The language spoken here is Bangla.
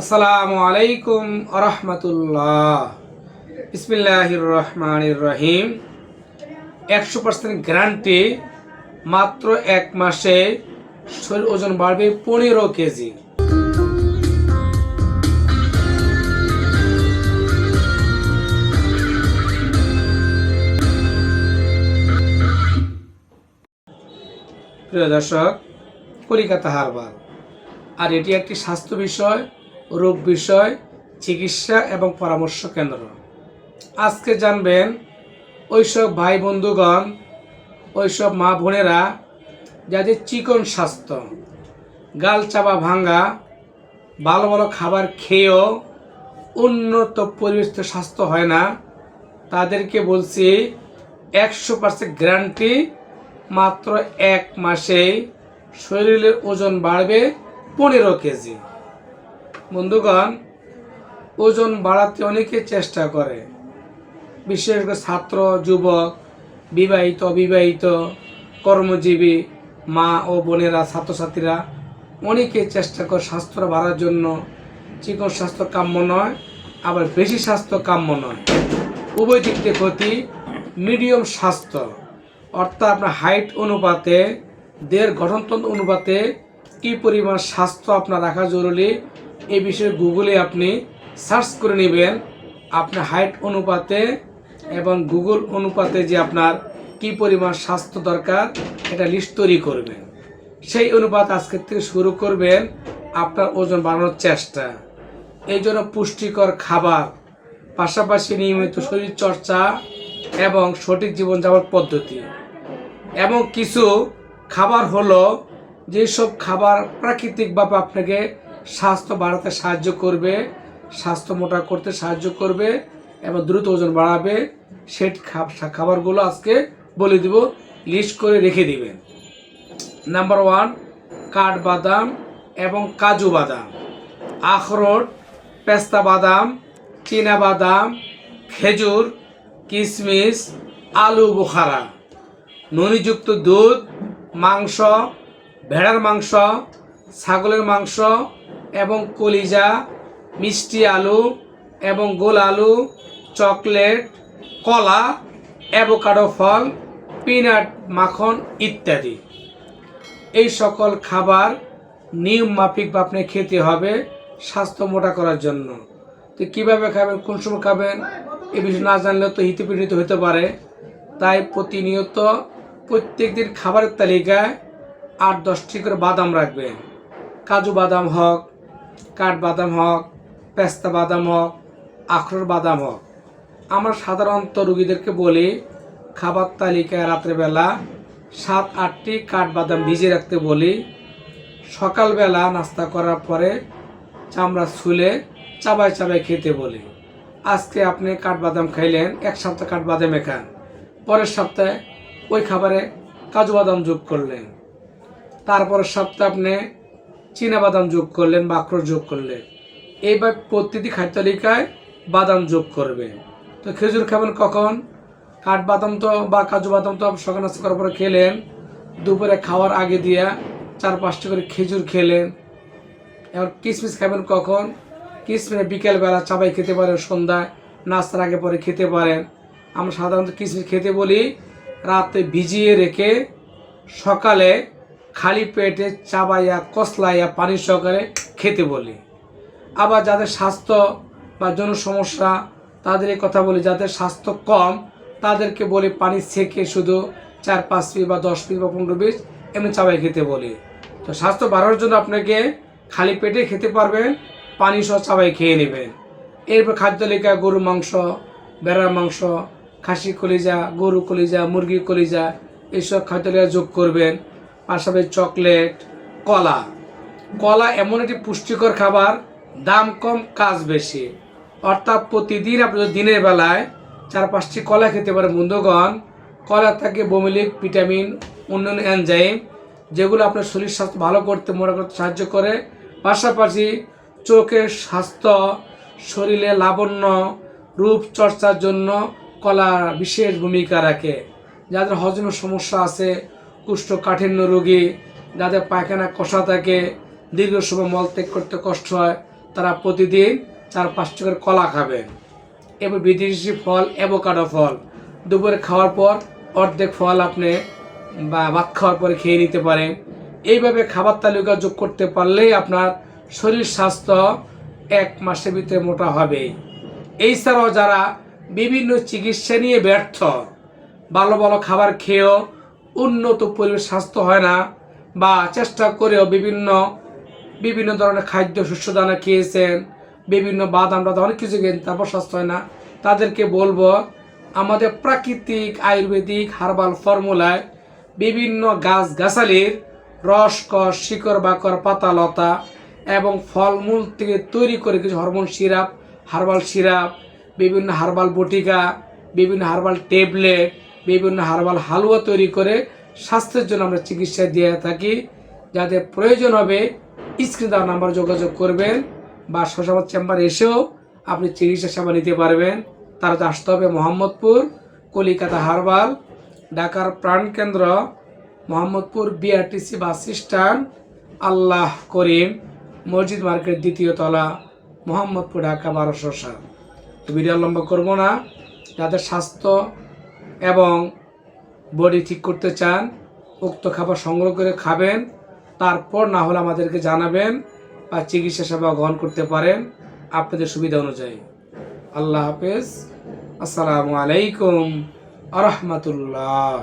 আসসালামু আলাইকুম আরহামতুল্লাহ। বিসমিল্লাহির রহমানির রহিম একশো পার্সেন্ট গ্যারান্টি মাত্র এক মাসে শরীর ওজন বাড়বে পনেরো কেজি। প্রিয় দর্শক, কলিকাতা হারবার আর এটি একটি স্বাস্থ্য বিষয় রোগ বিষয়, চিকিৎসা এবং পরামর্শ কেন্দ্র। আজকে জানবেন ওইসব ভাই বন্ধুগণ, ওইসব মা বোনেরা যাদের চিকন স্বাস্থ্য, গাল চাপা ভাঙ্গা, ভালো ভালো খাবার খেয়েও উন্নত পরিবেশিত স্বাস্থ্য হয় না, তাদেরকে বলছি একশো পার্সেন্ট গ্যারান্টি মাত্র এক মাসেই শরীরের ওজন বাড়বে পনেরো কেজি। বন্ধুগণ, ওজন বাড়াতে অনেকে চেষ্টা করে। বিশেষ করে ছাত্র, যুবক, বিবাহিত, অবিবাহিত, কর্মজীবী, মা ও বোনেরা, ছাত্রছাত্রীরা অনেকে চেষ্টা করে স্বাস্থ্য বাড়ার জন্য। চিকন স্বাস্থ্য কাম্য নয়, আবার বেশি স্বাস্থ্য কাম্য নয়। উভয় দিক থেকে ক্ষতি মিডিয়াম স্বাস্থ্য, অর্থাৎ আপনার হাইট অনুপাতে, দেহের গঠনতন্ত্র অনুপাতে কী পরিমাণ স্বাস্থ্য আপনার রাখা জরুরি এই বিষয়ে গুগলে আপনি সার্চ করে নেবেন আপনার হাইট অনুপাতে এবং গুগল অনুপাতে যে আপনার কি পরিমাণ স্বাস্থ্য দরকার, এটা লিস্ট তৈরি করবেন। সেই অনুপাত আজকের থেকে শুরু করবেন আপনার ওজন বাড়ানোর চেষ্টা। এই জন্য পুষ্টিকর খাবার, পাশাপাশি নিয়মিত শরীর চর্চা এবং সঠিক জীবনযাপন পদ্ধতি। এবং কিছু খাবার হলো, যেসব খাবার প্রাকৃতিকভাবে আপনাকে স্বাস্থ্য বাড়াতে সাহায্য করবে, স্বাস্থ্য মোটা করতে সাহায্য করবে এবং দ্রুত ওজন বাড়াবে। খা- খাবারগুলো আজকে বলে দিব লিস্ট করে রেখে দিবেন। নাম্বার ওয়ান কাঠবাদাম এবং কাজু বাদাম। আখরোট, পেস্তা বাদাম, চীনা বাদাম, খেজুর কিশমিশ আলু, বোখারা। ননিযুক্ত দুধ, মাংস, ভেড়ার মাংস, ছাগলের মাংস এবং কলিজা, মিষ্টি আলু এবং গোল আলু, চকলেট, কলা, অ্যাভোকাডো ফল, পিনাট, মাখন ইত্যাদি। এই সকল খাবার নিয়ম মাফিক আপনি খেতে হবে স্বাস্থ্য মোটা করার জন্য। তো কীভাবে খাবেন, কোন সময় খাবেন, এ বিষয়ে না জানলে তো হিতপীড়িত হতে পারে। তাই প্রতিনিয়ত প্রত্যেক দিন খাবারের তালিকায় আট দশটি করে বাদাম রাখবেন। কাজু বাদাম হোক কাঠবাদাম হোক, পেস্তা বাদাম হোক, আখরোট বাদাম হোক। আমরা সাধারণত রুগীদেরকে বলি, খাবার তালিকায় রাত্রেবেলা সাত, আটটি কাঠবাদাম ভিজিয়ে রাখতে বলি। সকালবেলা নাস্তা করার পরে চামড়া ছুলে চাবাই চাবাই খেতে বলি। আজকে আপনি কাঠবাদাম খাইলেন, এক সপ্তাহ কাঠবাদামে খান পরের সপ্তাহে ওই খাবারে কাজু বাদাম যোগ করলেন। তারপরের সপ্তাহে আপনি বাদাম যোগ করলেন বা আখরোট যোগ করলেন। এইবার প্রতিটি খাদ্য তালিকায় বাদাম যোগ করবে। তো খেজুর খাবেন কখন? কাঠবাদাম তো বা কাজু বাদাম তো সকাল নাস্তা করার পরে খেলেন। দুপুরে খাওয়ার আগে দিয়া চার পাঁচটা করে খেজুর খেলেন। এবার কিশমিশ খাবেন কখন? কিশমিশ বিকেলবেলা চাবাই খেতে পারেন, সন্ধ্যায় নাস্তার আগে পরে খেতে পারেন। আমরা সাধারণত কিশমিশ খেতে বলি রাতে ভিজিয়ে রেখে সকালে খালি পেটে চাবাইয়া, কসলাইয়া পানি সহকারে খেতে বলি। আবার যাদের স্বাস্থ্য বা জন সমস্যা তাদের এই কথা বলি, যাদের স্বাস্থ্য কম, তাদেরকে বলি পানি সেকে শুধু চার, পাঁচ পিস বা দশ পিস বা পনেরো পিস এমনি চাবাই খেতে বলি। তো স্বাস্থ্য বাড়ানোর জন্য আপনাকে খালি পেটে খেতে পারবেন, পানি সহ চাবাই খেয়ে নেবেন। এরপর খাদ্য তালিকা গরু মাংস, বেড়ার মাংস খাসি কলিজা গরু কলিজা মুরগি কলিজা এইসব খাদ্য তালিকা যোগ করবেন। পাশাপাশি চকলেট, কলা। কলা এমন একটি পুষ্টিকর খাবার, দাম কম, কাজ বেশি। অর্থাৎ প্রতিদিন আপনি যদি দিনের বেলায় চার পাঁচটি কলা খেতে পারেন, বন্ধুগণ, কলা থাকে বমিলিক, ভিটামিন, অন্যান্য এনজাইম, যেগুলো আপনার শরীর স্বাস্থ্য ভালো করতে, মনে করতে সাহায্য করে। পাশাপাশি চোখের স্বাস্থ্য, শরীরে লাবণ্য রূপ চর্চার জন্য কলা বিশেষ ভূমিকা রাখে। যাদের হজমের সমস্যা আছে কুষ্ঠকাঠিন্য রোগী, যাদের পায়খানা কষা থাকে, দীর্ঘ সময় মল ত্যাগ করতে কষ্ট হয়, তারা প্রতিদিন চার পাঁচ টাকার কলা খাবেন এবং বিদেশি ফল, অ্যাভোকাডো ফল। দুপুরে খাওয়ার পর অর্ধেক ফল আপনি বা ভাত খাওয়ার পরে খেয়ে নিতে পারেন। এইভাবে খাবার তালিকা যোগ করতে পারলেই আপনার শরীর স্বাস্থ্য এক মাসের ভিতরে মোটা হবে। এছাড়াও যারা বিভিন্ন চিকিৎসা নিয়ে ব্যর্থ, ভালো ভালো খাবার খেয়েও উন্নত পরিবেশ, স্বাস্থ্য হয় না বা চেষ্টা করেও বিভিন্ন বিভিন্ন ধরনের খাদ্য শস্য দানা খেয়েছেন, বিভিন্ন বাদাম টাদাম অনেক কিছু খেয়েছেন, তারপর স্বাস্থ্য হয় না। তাদেরকে বলব, আমাদের প্রাকৃতিক আয়ুর্বেদিক হার্বাল ফর্মুলায় বিভিন্ন গাছ গাছালির রস কষ শিকড়, বাকর, পাতা, লতা এবং ফলমূল থেকে তৈরি করে কিছু হরমোন সিরাপ, হার্বাল সিরাপ, বিভিন্ন হার্বাল বটিকা, বিভিন্ন হার্বাল ট্যাবলেট বিভিন্ন হারবাল হালুয়া তৈরি করে স্বাস্থ্যের জন্য আমরা চিকিৎসা দিয়ে থাকি। যাদের প্রয়োজন হবে, স্ক্রিন দেওয়া নাম্বার যোগাযোগ করবেন বা সশাবাদ চেম্বার এসেও আপনি চিকিৎসা সেবা নিতে পারবেন। তারা আসতে হবে মোহাম্মদপুর, কলিকাতা হারবাল ঢাকার প্রাণকেন্দ্র Mohammadpur BRTC bus stand, Allah Karim, মসজিদ মার্কেট দ্বিতীয় তলা, মোহাম্মদপুর, ঢাকা, বারোশো সাত। ভিডিও লম্বা করব না। যাদের স্বাস্থ্য এবং বডি ঠিক করতে চান, উক্ত খাবার সংগ্রহ করে খাবেন, তারপর না হলে আমাদেরকে জানাবেন বা চিকিৎসা সেবা গ্রহণ করতে পারেন আপনাদের সুবিধা অনুযায়ী। আল্লাহ হাফেজ। আসসালামু আলাইকুম আ রহমতুল্লাহ